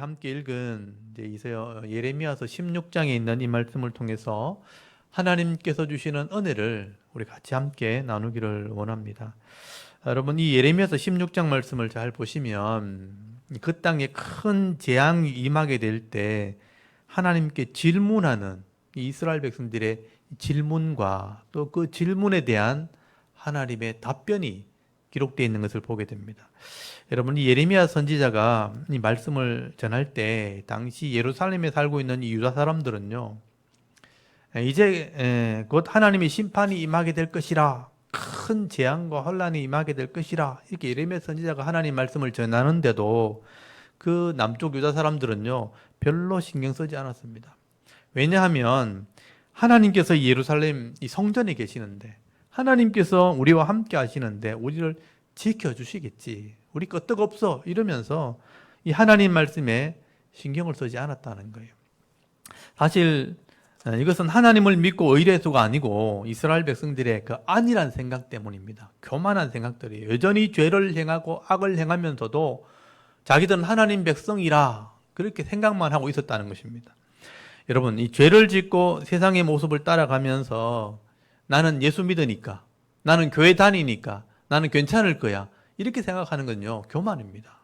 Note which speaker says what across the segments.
Speaker 1: 함께 읽은 이제 이세요 예레미야서 16장에 있는 이 말씀을 통해서 하나님께서 주시는 은혜를 우리 같이 함께 나누기를 원합니다. 여러분 이 예레미야서 16장 말씀을 잘 보시면 그 땅에 큰 재앙이 임하게 될 때 하나님께 질문하는 이 이스라엘 백성들의 질문과 또 그 질문에 대한 하나님의 답변이 기록되어 있는 것을 보게 됩니다. 여러분 이 예레미야 선지자가 이 말씀을 전할 때 당시 예루살렘에 살고 있는 이 유다 사람들은요. 이제 에, 곧 하나님의 심판이 임하게 될 것이라 큰 재앙과 혼란이 임하게 될 것이라 이렇게 예레미야 선지자가 하나님 말씀을 전하는데도 그 남쪽 유다 사람들은요 별로 신경 쓰지 않았습니다. 왜냐하면 하나님께서 예루살렘 이 성전에 계시는데 하나님께서 우리와 함께 하시는데 우리를 지켜주시겠지. 우리 끄떡 없어. 이러면서 이 하나님 말씀에 신경을 쓰지 않았다는 거예요. 사실 어, 이것은 하나님을 믿고 의뢰수가 아니고 이스라엘 백성들의 그 안이란 생각 때문입니다. 교만한 생각들이에요. 여전히 죄를 행하고 악을 행하면서도 자기들은 하나님 백성이라 그렇게 생각만 하고 있었다는 것입니다. 여러분, 이 죄를 짓고 세상의 모습을 따라가면서 나는 예수 믿으니까, 나는 교회 다니니까, 나는 괜찮을 거야. 이렇게 생각하는 건요, 교만입니다.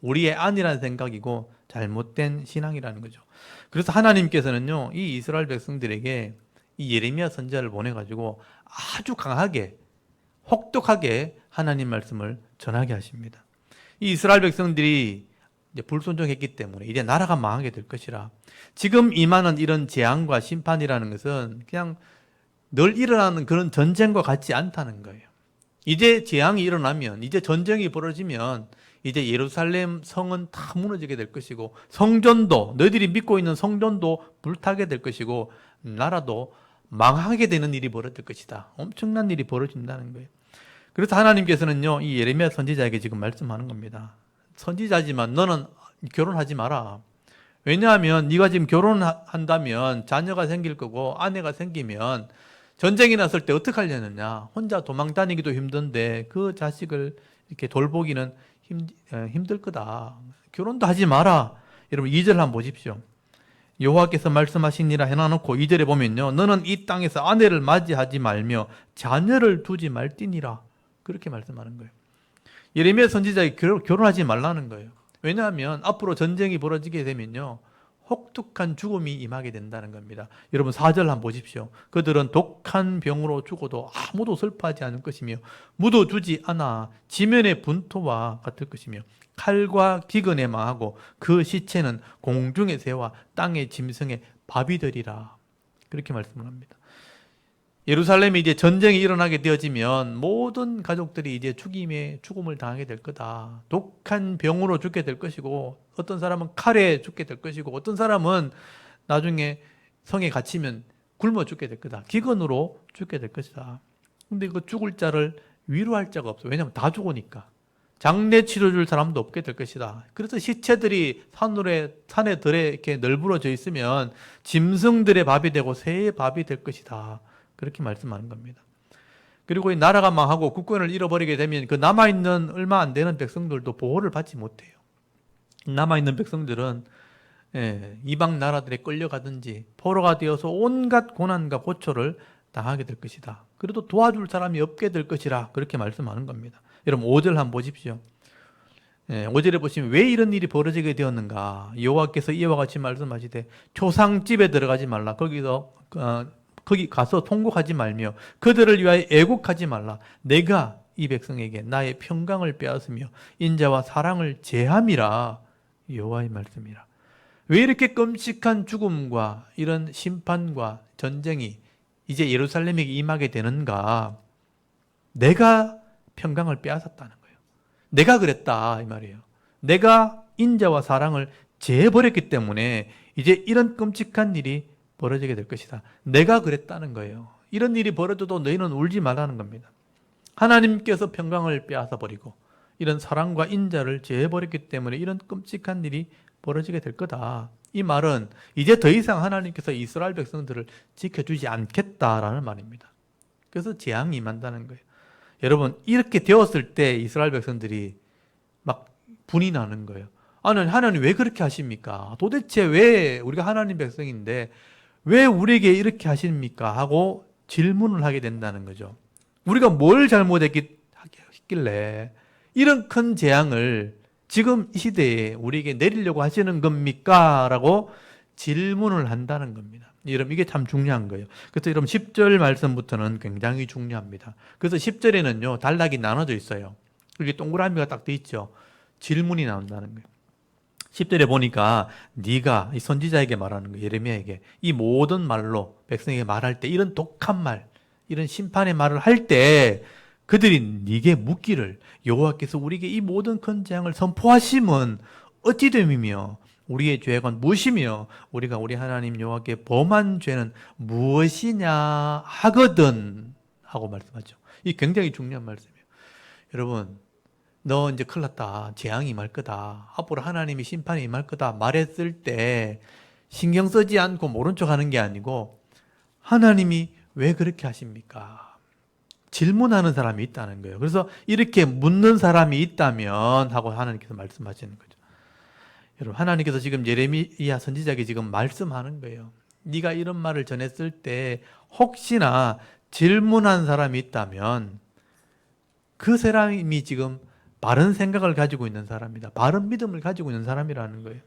Speaker 1: 우리의 안이라는 생각이고 잘못된 신앙이라는 거죠. 그래서 하나님께서는요, 이 이스라엘 백성들에게 이 예레미야 선지자를 보내가지고 아주 강하게, 혹독하게 하나님 말씀을 전하게 하십니다. 이 이스라엘 백성들이 불순종했기 때문에 이제 나라가 망하게 될 것이라. 지금 임하는 이런 재앙과 심판이라는 것은 그냥 늘 일어나는 그런 전쟁과 같지 않다는 거예요. 이제 재앙이 일어나면, 이제 전쟁이 벌어지면, 이제 예루살렘 성은 다 무너지게 될 것이고, 성전도, 너희들이 믿고 있는 성전도 불타게 될 것이고, 나라도 망하게 되는 일이 벌어질 것이다. 엄청난 일이 벌어진다는 거예요. 그래서 하나님께서는요, 이 예레미야 선지자에게 지금 말씀하는 겁니다. 선지자지만 너는 결혼하지 마라. 왜냐하면 네가 지금 결혼한다면 자녀가 생길 거고 아내가 생기면 전쟁이 났을 때 어떻게 하려느냐. 혼자 도망 다니기도 힘든데 그 자식을 이렇게 돌보기는 힘, 에, 힘들 거다. 결혼도 하지 마라. 여러분 2절 한번 보십시오. 여호와께서 말씀하시니라 해놔놓고 2절에 보면요. 너는 이 땅에서 아내를 맞이하지 말며 자녀를 두지 말지니라. 그렇게 말씀하는 거예요. 예레미야 선지자가 결혼하지 말라는 거예요. 왜냐하면 앞으로 전쟁이 벌어지게 되면요. 혹독한 죽음이 임하게 된다는 겁니다. 여러분 4절 한번 보십시오. 그들은 독한 병으로 죽어도 아무도 슬퍼하지 않을 것이며 묻어주지 않아 지면의 분토와 같을 것이며 칼과 기근에 망하고 그 시체는 공중의 새와 땅의 짐승의 밥이 되리라. 그렇게 말씀을 합니다. 예루살렘에 이제 전쟁이 일어나게 되어지면 모든 가족들이 이제 죽임에 죽음을 당하게 될 거다. 독한 병으로 죽게 될 것이고 어떤 사람은 칼에 죽게 될 것이고 어떤 사람은 나중에 성에 갇히면 굶어 죽게 될 거다. 기근으로 죽게 될 것이다. 근데 그 죽을 자를 위로할 자가 없어. 왜냐하면 다 죽으니까. 장례 치러줄 사람도 없게 될 것이다. 그래서 시체들이 산으로 산에 들에 이렇게 널브러져 있으면 짐승들의 밥이 되고 새의 밥이 될 것이다. 그렇게 말씀하는 겁니다. 그리고 이 나라가 망하고 국권을 잃어버리게 되면 그 남아있는 얼마 안 되는 백성들도 보호를 받지 못해요. 남아있는 백성들은 예, 이방 나라들에 끌려가든지 포로가 되어서 온갖 고난과 고초를 당하게 될 것이다. 그래도 도와줄 사람이 없게 될 것이라 그렇게 말씀하는 겁니다. 여러분 5절 한번 보십시오. 예, 5절에 보시면 왜 이런 일이 벌어지게 되었는가? 여호와께서 이와 같이 말씀하시되 초상집에 들어가지 말라. 거기서 어, 거기 가서 통곡하지 말며 그들을 위하여 애곡하지 말라. 내가 이 백성에게 나의 평강을 빼앗으며 인자와 사랑을 제함이라 여호와의 말씀이라. 왜 이렇게 끔찍한 죽음과 이런 심판과 전쟁이 이제 예루살렘에게 임하게 되는가? 내가 평강을 빼앗았다는 거예요. 내가 그랬다 이 말이에요. 내가 인자와 사랑을 제해버렸기 때문에 이제 이런 끔찍한 일이 벌어지게 될 것이다. 내가 그랬다는 거예요. 이런 일이 벌어져도 너희는 울지 말라는 겁니다. 하나님께서 평강을 빼앗아 버리고 이런 사랑과 인자를 제해버렸기 때문에 이런 끔찍한 일이 벌어지게 될 거다. 이 말은 이제 더 이상 하나님께서 이스라엘 백성들을 지켜주지 않겠다라는 말입니다. 그래서 재앙이 임한다는 거예요. 여러분 이렇게 되었을 때 이스라엘 백성들이 막 분이 나는 거예요. 아니 하나님 왜 그렇게 하십니까? 도대체 왜 우리가 하나님 백성인데 왜 우리에게 이렇게 하십니까? 하고 질문을 하게 된다는 거죠. 우리가 뭘 잘못했길래 이런 큰 재앙을 지금 이 시대에 우리에게 내리려고 하시는 겁니까? 라고 질문을 한다는 겁니다. 여러분 이게 참 중요한 거예요. 그래서 여러분 10절 말씀부터는 굉장히 중요합니다. 그래서 10절에는요 단락이 나눠져 있어요. 이게 동그라미가 딱 돼 있죠. 질문이 나온다는 거예요. 10절에 보니까 네가 이 선지자에게 말하는 거예요. 예레미야에게 이 모든 말로 백성에게 말할 때 이런 독한 말, 이런 심판의 말을 할 때 그들이 네게 묻기를 여호와께서 우리에게 이 모든 큰 재앙을 선포하심은 어찌 됨이며 우리의 죄가 무엇이며 우리가 우리 하나님 여호와께 범한 죄는 무엇이냐 하거든 하고 말씀하죠. 이 굉장히 중요한 말씀이에요. 여러분 너 이제 큰일 났다. 재앙이 임할 거다. 앞으로 하나님이 심판이 임할 거다. 말했을 때 신경 쓰지 않고 모른 척 하는 게 아니고 하나님이 왜 그렇게 하십니까? 질문하는 사람이 있다는 거예요. 그래서 이렇게 묻는 사람이 있다면 하고 하나님께서 말씀하시는 거죠. 여러분 하나님께서 지금 예레미야 선지자에게 지금 말씀하는 거예요. 네가 이런 말을 전했을 때 혹시나 질문한 사람이 있다면 그 사람이 지금 바른 생각을 가지고 있는 사람이다. 바른 믿음을 가지고 있는 사람이라는 거예요.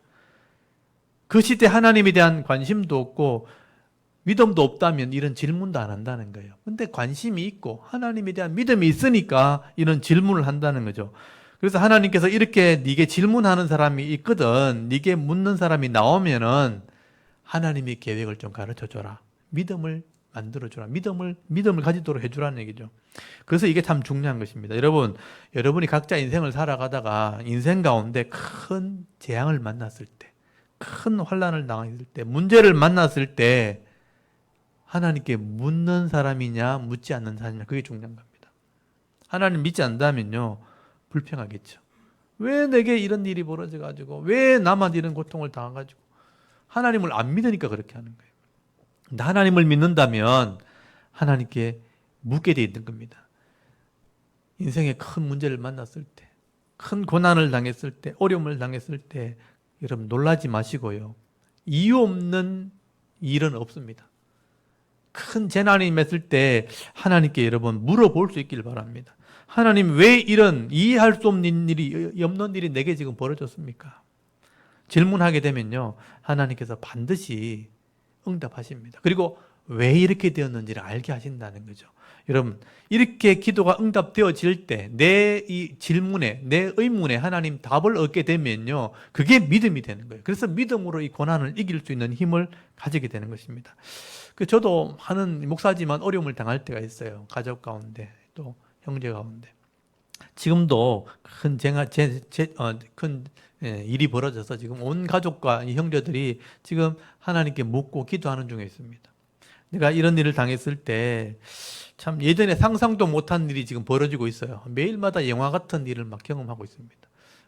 Speaker 1: 그 시대 하나님에 대한 관심도 없고 믿음도 없다면 이런 질문도 안 한다는 거예요. 근데 관심이 있고 하나님에 대한 믿음이 있으니까 이런 질문을 한다는 거죠. 그래서 하나님께서 이렇게 네게 질문하는 사람이 있거든. 네게 묻는 사람이 나오면은 하나님의 계획을 좀 가르쳐 줘라. 믿음을 만들어 주라. 믿음을 믿음을 가지도록 해 주라는 얘기죠. 그래서 이게 참 중요한 것입니다. 여러분, 여러분이 각자 인생을 살아가다가 인생 가운데 큰 재앙을 만났을 때, 큰 환란을 당했을 때, 문제를 만났을 때 하나님께 묻는 사람이냐, 묻지 않는 사람이냐, 그게 중요한 겁니다. 하나님 믿지 않다면요, 불평하겠죠. 왜 내게 이런 일이 벌어져가지고, 왜 나만 이런 고통을 당해가지고, 하나님을 안 믿으니까 그렇게 하는 거예요. 하나님을 믿는다면 하나님께 묻게 돼 있는 겁니다. 인생에 큰 문제를 만났을 때, 큰 고난을 당했을 때, 어려움을 당했을 때, 여러분 놀라지 마시고요. 이유 없는 일은 없습니다. 큰 재난이 맺을 때 하나님께 여러분 물어볼 수 있길 바랍니다. 하나님 왜 이런 이해할 수 없는 일이 없는 일이 내게 지금 벌어졌습니까? 질문하게 되면요 하나님께서 반드시 응답하십니다. 그리고 왜 이렇게 되었는지를 알게 하신다는 거죠. 여러분 이렇게 기도가 응답되어질 때 내 이 질문에 내 의문에 하나님 답을 얻게 되면요 그게 믿음이 되는 거예요. 그래서 믿음으로 이 고난을 이길 수 있는 힘을 가지게 되는 것입니다. 그 저도 하는 목사지만 어려움을 당할 때가 있어요. 가족 가운데 또 형제 가운데. 지금도 큰 쟁하, 제, 제, 어, 큰 예, 일이 벌어져서 지금 온 가족과 이 형제들이 지금 하나님께 묻고 기도하는 중에 있습니다. 내가 이런 일을 당했을 때 참 예전에 상상도 못한 일이 지금 벌어지고 있어요. 매일마다 영화 같은 일을 막 경험하고 있습니다.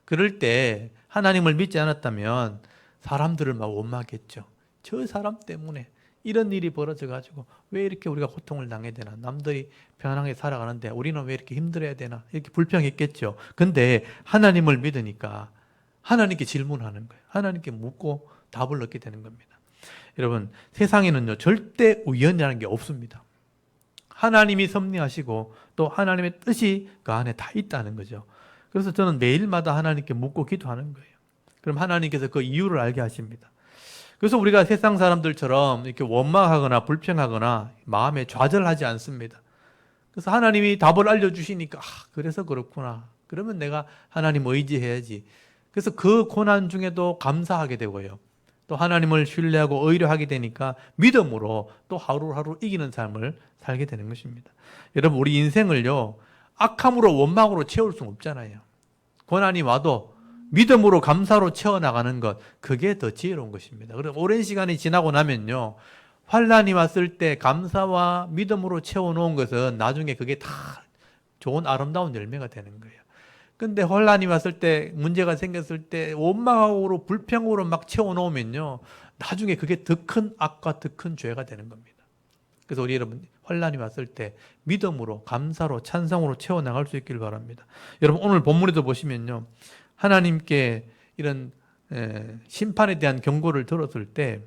Speaker 1: 그럴 때 하나님을 믿지 않았다면 사람들을 막 원망했죠. 저 사람 때문에 이런 일이 벌어져 가지고 왜 이렇게 우리가 고통을 당해야 되나? 남들이 편안하게 살아가는데 우리는 왜 이렇게 힘들어야 되나? 이렇게 불평했겠죠. 근데 하나님을 믿으니까 하나님께 질문하는 거예요. 하나님께 묻고 답을 얻게 되는 겁니다. 여러분, 세상에는요, 절대 우연이라는 게 없습니다. 하나님이 섭리하시고 또 하나님의 뜻이 그 안에 다 있다는 거죠. 그래서 저는 매일마다 하나님께 묻고 기도하는 거예요. 그럼 하나님께서 그 이유를 알게 하십니다. 그래서 우리가 세상 사람들처럼 이렇게 원망하거나 불평하거나 마음에 좌절하지 않습니다. 그래서 하나님이 답을 알려주시니까, 아, 그래서 그렇구나. 그러면 내가 하나님 의지해야지. 그래서 그 고난 중에도 감사하게 되고요. 또 하나님을 신뢰하고 의뢰하게 되니까 믿음으로 또 하루하루 이기는 삶을 살게 되는 것입니다. 여러분, 우리 인생을요, 악함으로 원망으로 채울 수는 없잖아요. 고난이 와도 믿음으로 감사로 채워나가는 것, 그게 더 지혜로운 것입니다. 그래서 오랜 시간이 지나고 나면요, 환란이 왔을 때 감사와 믿음으로 채워놓은 것은 나중에 그게 다 좋은 아름다운 열매가 되는 거예요. 근데 혼란이 왔을 때 문제가 생겼을 때 원망으로 불평으로 막 채워놓으면요 나중에 그게 더 큰 악과 더 큰 죄가 되는 겁니다. 그래서 우리 여러분 혼란이 왔을 때 믿음으로 감사로 찬성으로 채워나갈 수 있기를 바랍니다. 여러분 오늘 본문에도 보시면요 하나님께 이런 에, 심판에 대한 경고를 들었을 때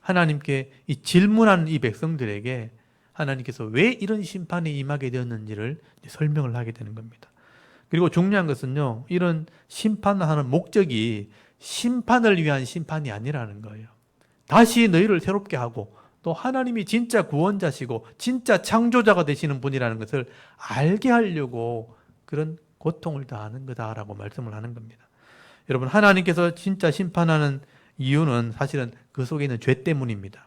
Speaker 1: 하나님께 이 질문하는 이 백성들에게 하나님께서 왜 이런 심판이 임하게 되었는지를 설명을 하게 되는 겁니다. 그리고 중요한 것은요, 이런 심판하는 목적이 심판을 위한 심판이 아니라는 거예요. 다시 너희를 새롭게 하고 또 하나님이 진짜 구원자시고 진짜 창조자가 되시는 분이라는 것을 알게 하려고 그런 고통을 다하는 거다라고 말씀을 하는 겁니다. 여러분, 하나님께서 진짜 심판하는 이유는 사실은 그 속에 있는 죄 때문입니다.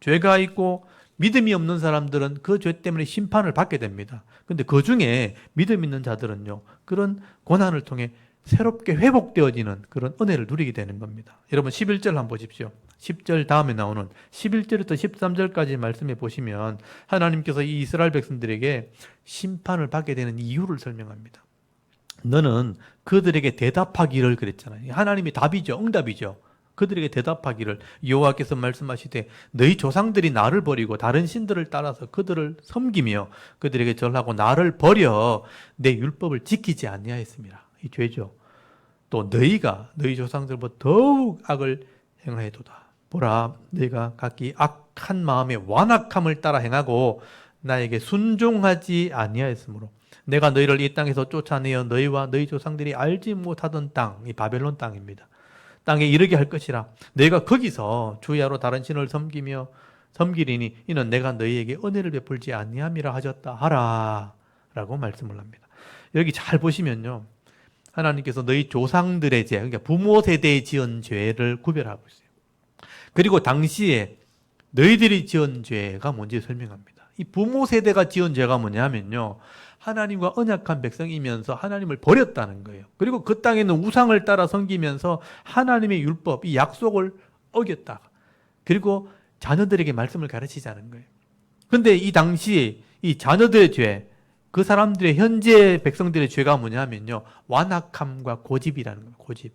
Speaker 1: 죄가 있고 믿음이 없는 사람들은 그 죄 때문에 심판을 받게 됩니다. 근데 그 중에 믿음 있는 자들은요, 그런 고난을 통해 새롭게 회복되어지는 그런 은혜를 누리게 되는 겁니다. 여러분, 11절 한번 보십시오. 10절 다음에 나오는 11절부터 13절까지 말씀해 보시면 하나님께서 이 이스라엘 백성들에게 심판을 받게 되는 이유를 설명합니다. 너는 그들에게 대답하기를 그랬잖아요. 하나님이 답이죠. 응답이죠. 그들에게 대답하기를 여호와께서 말씀하시되 너희 조상들이 나를 버리고 다른 신들을 따라서 그들을 섬기며 그들에게 절하고 나를 버려 내 율법을 지키지 아니하였습니다. 이 죄죠. 또 너희가 너희 조상들보다 더욱 악을 행하여도다. 보라 너희가 각기 악한 마음에 완악함을 따라 행하고 나에게 순종하지 아니하였으므로 내가 너희를 이 땅에서 쫓아내어 너희와 너희 조상들이 알지 못하던 땅, 이 바벨론 땅입니다. 땅에 이르게 할 것이라. 너희가 거기서 주야로 다른 신을 섬기며 섬기리니 이는 내가 너희에게 은혜를 베풀지 아니함이라 하셨다 하라 라고 말씀을 합니다. 여기 잘 보시면요. 하나님께서 너희 조상들의 죄, 그러니까 부모 세대에 지은 죄를 구별하고 있어요. 그리고 당시에 너희들이 지은 죄가 뭔지 설명합니다. 이 부모 세대가 지은 죄가 뭐냐면요. 하나님과 언약한 백성이면서 하나님을 버렸다는 거예요. 그리고 그 땅에 있는 우상을 따라 섬기면서 하나님의 율법, 이 약속을 어겼다. 그리고 자녀들에게 말씀을 가르치지 않은 거예요. 근데 이 당시에 이 자녀들의 죄, 그 사람들의 현재 백성들의 죄가 뭐냐면요. 완악함과 고집이라는 거예요. 고집.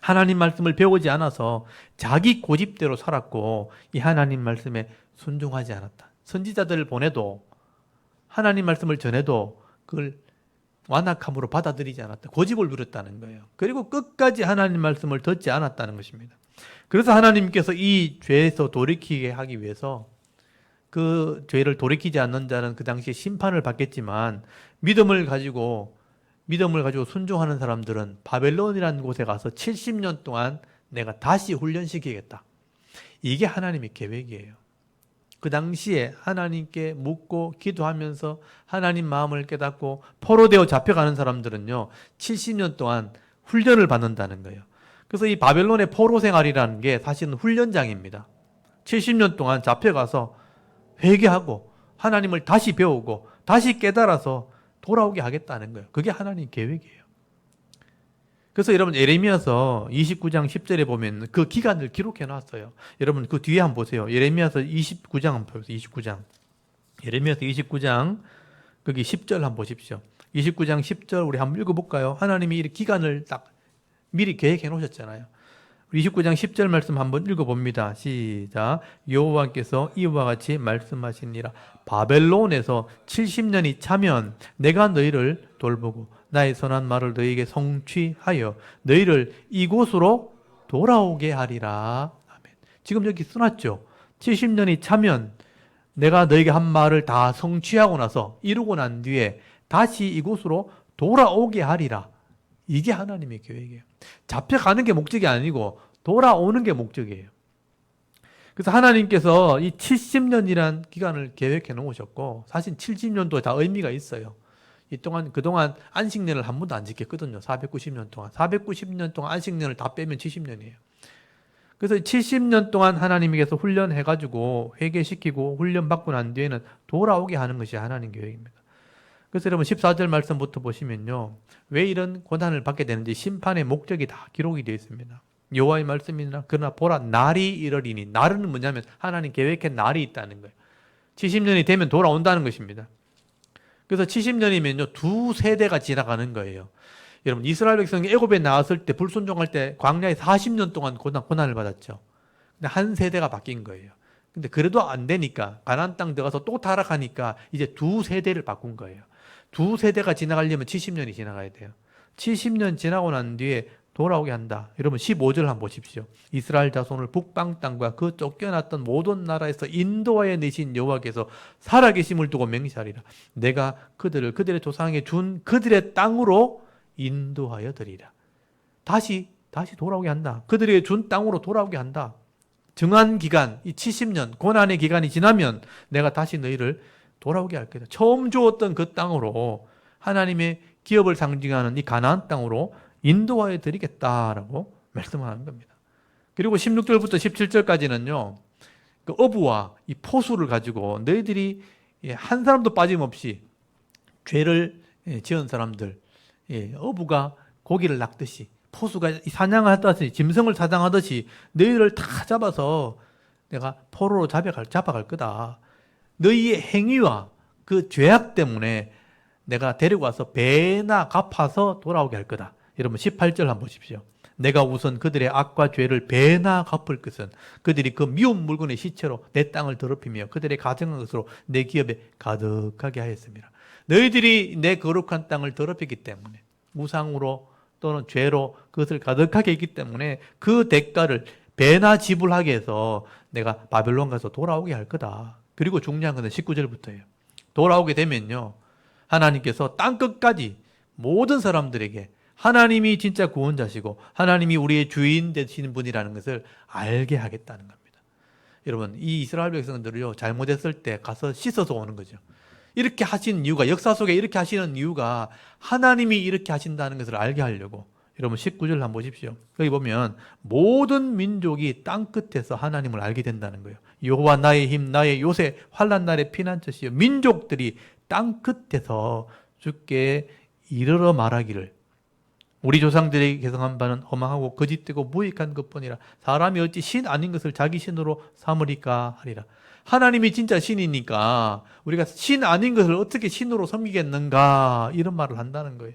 Speaker 1: 하나님 말씀을 배우지 않아서 자기 고집대로 살았고 이 하나님 말씀에 순종하지 않았다. 선지자들을 보내도 하나님 말씀을 전해도 그걸 완악함으로 받아들이지 않았다. 고집을 부렸다는 거예요. 그리고 끝까지 하나님 말씀을 듣지 않았다는 것입니다. 그래서 하나님께서 이 죄에서 돌이키게 하기 위해서 그 죄를 돌이키지 않는 자는 그 당시에 심판을 받겠지만 믿음을 가지고 믿음을 가지고 순종하는 사람들은 바벨론이라는 곳에 가서 70년 동안 내가 다시 훈련시키겠다. 이게 하나님의 계획이에요. 그 당시에 하나님께 묻고 기도하면서 하나님 마음을 깨닫고 포로되어 잡혀가는 사람들은요, 70년 동안 훈련을 받는다는 거예요. 그래서 이 바벨론의 포로 생활이라는 게 사실은 훈련장입니다. 70년 동안 잡혀가서 회개하고 하나님을 다시 배우고 다시 깨달아서 돌아오게 하겠다는 거예요. 그게 하나님 계획이에요. 그래서 여러분 예레미야서 29장 10절에 보면 그 기간을 기록해 놨어요. 여러분 그 뒤에 한번 보세요. 예레미야서 29장 한번 보세요. 29장. 예레미야서 29장 거기 10절 한번 보십시오. 29장 10절 우리 한번 읽어 볼까요? 하나님이 이 기간을 딱 미리 계획해 놓으셨잖아요. 29장 10절 말씀 한번 읽어봅니다. 시작. 여호와께서 이와 같이 말씀하시니라. 바벨론에서 70년이 차면 내가 너희를 돌보고 나의 선한 말을 너희에게 성취하여 너희를 이곳으로 돌아오게 하리라. 아멘. 지금 여기 써놨죠. 70년이 차면 내가 너에게 한 말을 다 성취하고 나서 이루고 난 뒤에 다시 이곳으로 돌아오게 하리라. 이게 하나님의 계획이에요. 잡혀가는 게 목적이 아니고 돌아오는 게 목적이에요. 그래서 하나님께서 이 70년이란 기간을 계획해 놓으셨고 사실 70년도 다 의미가 있어요. 이 동안 그동안 안식년을 한 번도 안 지켰거든요. 490년 동안. 490년 동안 안식년을 다 빼면 70년이에요. 그래서 70년 동안 하나님께서 훈련해 가지고 회개시키고 훈련 받고 난 뒤에는 돌아오게 하는 것이 하나님 계획입니다. 그래서 여러분 14절 말씀부터 보시면요. 왜 이런 고난을 받게 되는지 심판의 목적이 다 기록이 되어 있습니다. 여호와의 말씀이나 그러나 보라 날이 이르리니 날은 뭐냐면 하나님 계획한 날이 있다는 거예요. 70년이 되면 돌아온다는 것입니다. 그래서 70년이면요 두 세대가 지나가는 거예요. 여러분 이스라엘 백성이 애굽에 나왔을 때 불순종할 때 광야에 40년 동안 고난, 고난을 받았죠. 근데 한 세대가 바뀐 거예요. 근데 그래도 안 되니까 가나안 땅 들어가서 또 타락하니까 이제 두 세대를 바꾼 거예요. 두 세대가 지나가려면 70년이 지나가야 돼요. 70년 지나고 난 뒤에 돌아오게 한다. 여러분 15절 한번 보십시오. 이스라엘 자손을 북방 땅과 그 쫓겨났던 모든 나라에서 인도하여 내신 여호와께서 살아계심을 두고 맹세하리라. 내가 그들을 그들의 조상에게 준 그들의 땅으로 인도하여 드리라. 다시 다시 돌아오게 한다. 그들에게 준 땅으로 돌아오게 한다. 정한 기간, 이 70년 고난의 기간이 지나면 내가 다시 너희를 돌아오게 할 거다. 처음 주었던 그 땅으로 하나님의 기업을 상징하는 이 가나안 땅으로 인도하여 드리겠다라고 말씀하는 겁니다. 그리고 16절부터 17절까지는요. 그 어부와 이 포수를 가지고 너희들이 예, 한 사람도 빠짐없이 죄를 예, 지은 사람들 예, 어부가 고기를 낚듯이 포수가 사냥을 하듯이 짐승을 사냥하듯이 너희를 다 잡아서 내가 포로로 잡아갈, 잡아갈 거다. 너희의 행위와 그 죄악 때문에 내가 데리고 와서 배나 갚아서 돌아오게 할 거다. 여러분 18절 한번 보십시오. 내가 우선 그들의 악과 죄를 배나 갚을 것은 그들이 그 미운 물건의 시체로 내 땅을 더럽히며 그들의 가정한 것으로 내 기업에 가득하게 하였습니다. 너희들이 내 거룩한 땅을 더럽히기 때문에 우상으로 또는 죄로 그것을 가득하게 했기 때문에 그 대가를 배나 지불하게 해서 내가 바벨론 가서 돌아오게 할 거다. 그리고 중요한 것은 19절부터예요. 돌아오게 되면요. 하나님께서 땅 끝까지 모든 사람들에게 하나님이 진짜 구원자시고 하나님이 우리의 주인 되시는 분이라는 것을 알게 하겠다는 겁니다. 여러분, 이 이스라엘 백성들을요, 잘못했을 때 가서 씻어서 오는 거죠. 이렇게 하신 이유가, 역사 속에 이렇게 하시는 이유가 하나님이 이렇게 하신다는 것을 알게 하려고. 여러분, 19절 한번 보십시오. 여기 보면 모든 민족이 땅 끝에서 하나님을 알게 된다는 거예요. 여호와 나의 힘, 나의 요새, 환란 날의 피난처시여. 민족들이 땅 끝에서 주께 이르러 말하기를 우리 조상들이 개성한 바는 허망하고 거짓되고 무익한 것뿐이라 사람이 어찌 신 아닌 것을 자기 신으로 삼으리까 하리라. 하나님이 진짜 신이니까 우리가 신 아닌 것을 어떻게 신으로 섬기겠는가 이런 말을 한다는 거예요.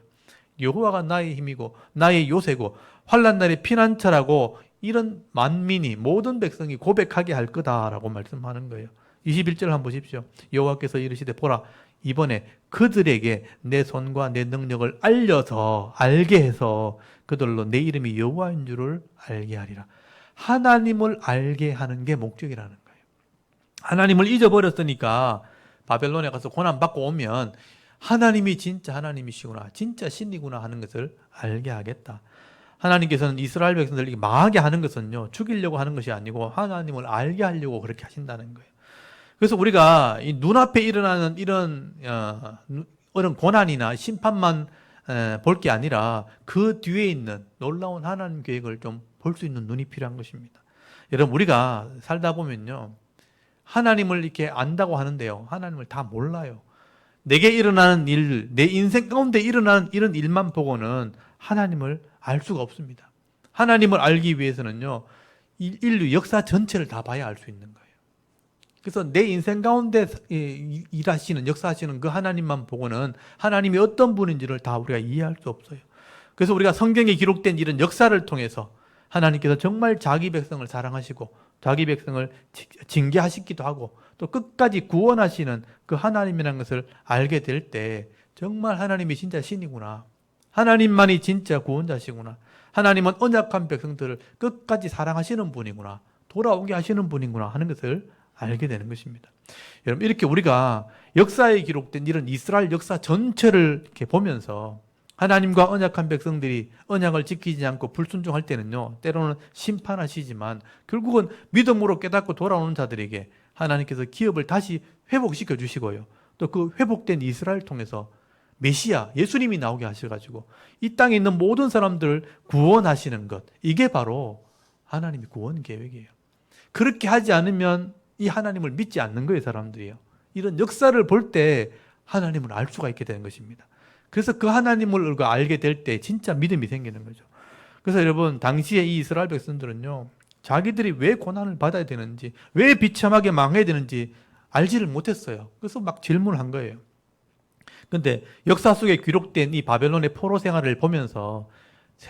Speaker 1: 여호와가 나의 힘이고 나의 요새고 환란 날의 피난처라고 이런 만민이 모든 백성이 고백하게 할 거다라고 말씀하는 거예요. 21절 한번 보십시오. 여호와께서 이르시되 보라 이번에 그들에게 내 손과 내 능력을 알려서 알게 해서 그들로 내 이름이 여호와인 줄을 알게 하리라. 하나님을 알게 하는 게 목적이라는 거예요. 하나님을 잊어버렸으니까 바벨론에 가서 고난 받고 오면 하나님이 진짜 하나님이시구나, 진짜 신이구나 하는 것을 알게 하겠다. 하나님께서는 이스라엘 백성들에게 망하게 하는 것은요, 죽이려고 하는 것이 아니고 하나님을 알게 하려고 그렇게 하신다는 거예요. 그래서 우리가 이 눈앞에 일어나는 이런 어, 이런 고난이나 심판만 볼 게 아니라 그 뒤에 있는 놀라운 하나님 계획을 좀 볼 수 있는 눈이 필요한 것입니다. 여러분 우리가 살다 보면요 하나님을 이렇게 안다고 하는데요 하나님을 다 몰라요. 내게 일어나는 일, 내 인생 가운데 일어나는 이런 일만 보고는 하나님을 알 수가 없습니다. 하나님을 알기 위해서는요 인류 역사 전체를 다 봐야 알 수 있는 거예요. 그래서 내 인생 가운데 일하시는 역사하시는 그 하나님만 보고는 하나님이 어떤 분인지를 다 우리가 이해할 수 없어요. 그래서 우리가 성경에 기록된 이런 역사를 통해서 하나님께서 정말 자기 백성을 사랑하시고 자기 백성을 징계하시기도 하고 또 끝까지 구원하시는 그 하나님이라는 것을 알게 될 때 정말 하나님이 진짜 신이구나. 하나님만이 진짜 구원자시구나. 하나님은 언약한 백성들을 끝까지 사랑하시는 분이구나. 돌아오게 하시는 분이구나 하는 것을 알게 되는 것입니다. 여러분 이렇게 우리가 역사에 기록된 이런 이스라엘 역사 전체를 이렇게 보면서 하나님과 언약한 백성들이 언약을 지키지 않고 불순종할 때는요 때로는 심판하시지만 결국은 믿음으로 깨닫고 돌아오는 자들에게 하나님께서 기업을 다시 회복시켜 주시고요 또 그 회복된 이스라엘 통해서 메시아 예수님이 나오게 하셔가지고 이 땅에 있는 모든 사람들을 구원하시는 것 이게 바로 하나님의 구원 계획이에요. 그렇게 하지 않으면 이 하나님을 믿지 않는 거예요, 사람들이요. 이런 역사를 볼 때 하나님을 알 수가 있게 되는 것입니다. 그래서 그 하나님을 알게 될 때 진짜 믿음이 생기는 거죠. 그래서 여러분, 당시에 이 이스라엘 백성들은요, 자기들이 왜 고난을 받아야 되는지, 왜 비참하게 망해야 되는지 알지를 못했어요. 그래서 막 질문한 거예요. 근데 역사 속에 기록된 이 바벨론의 포로 생활을 보면서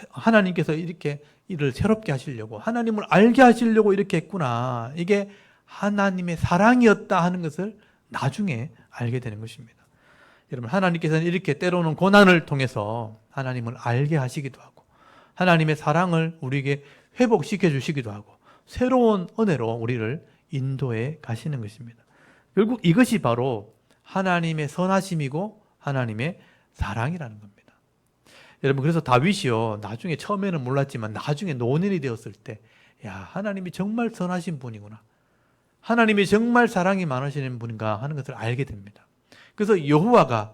Speaker 1: 하나님께서 이렇게 이를 새롭게 하시려고, 하나님을 알게 하시려고 이렇게 했구나. 이게 하나님의 사랑이었다 하는 것을 나중에 알게 되는 것입니다. 여러분, 하나님께서는 이렇게 때로는 고난을 통해서 하나님을 알게 하시기도 하고, 하나님의 사랑을 우리에게 회복시켜 주시기도 하고 새로운 은혜로 우리를 인도해 가시는 것입니다. 결국 이것이 바로 하나님의 선하심이고 하나님의 사랑이라는 겁니다. 여러분 그래서 다윗이요 나중에 처음에는 몰랐지만 나중에 노년이 되었을 때 야 하나님이 정말 선하신 분이구나 하나님이 정말 사랑이 많으시는 분인가 하는 것을 알게 됩니다. 그래서 여호와가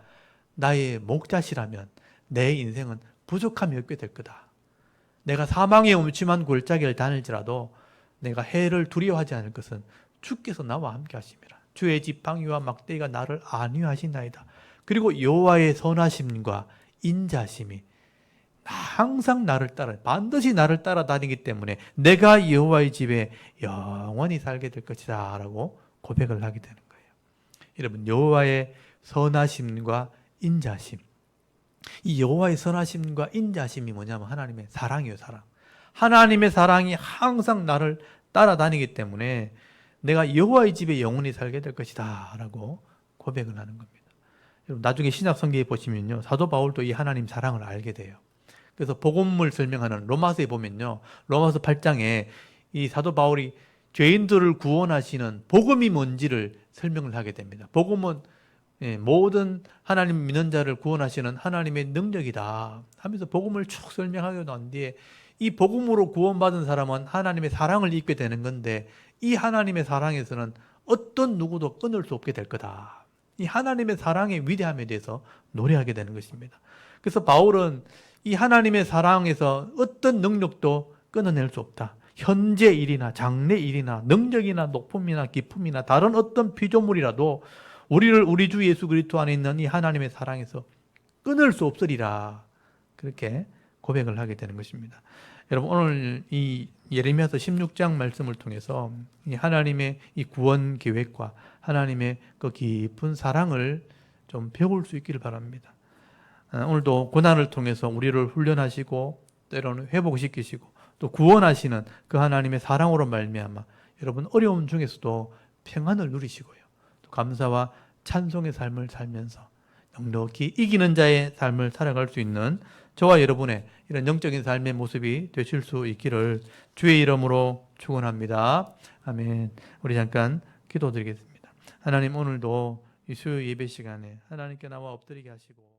Speaker 1: 나의 목자시라면 내 인생은 부족함이 없게 될 거다. 내가 사망의 음침한 골짜기를 다닐지라도 내가 해를 두려워하지 않을 것은 주께서 나와 함께 하심이라. 주의 지팡이와 막대기가 나를 안위하신나이다. 그리고 여호와의 선하심과 인자심이 항상 나를 따라 반드시 나를 따라다니기 때문에 내가 여호와의 집에 영원히 살게 될 것이다라고 고백을 하게 되는 거예요. 여러분 여호와의 선하심과 인자심. 이 여호와의 선하심과 인자심이 뭐냐면 하나님의 사랑이에요, 사랑. 하나님의 사랑이 항상 나를 따라다니기 때문에 내가 여호와의 집에 영원히 살게 될 것이다라고 고백을 하는 겁니다. 나중에 신약 성경에 보시면요. 사도 바울도 이 하나님 사랑을 알게 돼요. 그래서 복음을 설명하는 로마서에 보면요. 로마서 8장에 이 사도 바울이 죄인들을 구원하시는 복음이 뭔지를 설명을 하게 됩니다. 복음은 예, 모든 하나님 믿는 자를 구원하시는 하나님의 능력이다 하면서 복음을 쭉 설명하고 난 뒤에 이 복음으로 구원받은 사람은 하나님의 사랑을 입게 되는 건데 이 하나님의 사랑에서는 어떤 누구도 끊을 수 없게 될 거다. 이 하나님의 사랑의 위대함에 대해서 노래하게 되는 것입니다. 그래서 바울은 이 하나님의 사랑에서 어떤 능력도 끊어낼 수 없다. 현재 일이나 장래 일이나 능력이나 높음이나 기품이나 다른 어떤 피조물이라도 우리를 우리 주 예수 그리스도 안에 있는 이 하나님의 사랑에서 끊을 수 없으리라. 그렇게 고백을 하게 되는 것입니다. 여러분 오늘 이 예레미야서 16장 말씀을 통해서 이 하나님의 이 구원 계획과 하나님의 그 깊은 사랑을 좀 배울 수 있기를 바랍니다. 아, 오늘도 고난을 통해서 우리를 훈련하시고 때로는 회복시키시고 또 구원하시는 그 하나님의 사랑으로 말미암아 여러분 어려움 중에서도 평안을 누리시고요. 또 감사와 찬송의 삶을 살면서 넉넉히 이기는 자의 삶을 살아갈 수 있는 저와 여러분의 이런 영적인 삶의 모습이 되실 수 있기를 주의 이름으로 축원합니다. 아멘. 우리 잠깐 기도드리겠습니다. 하나님 오늘도 이 수요 예배 시간에 하나님께 나와 엎드리게 하시고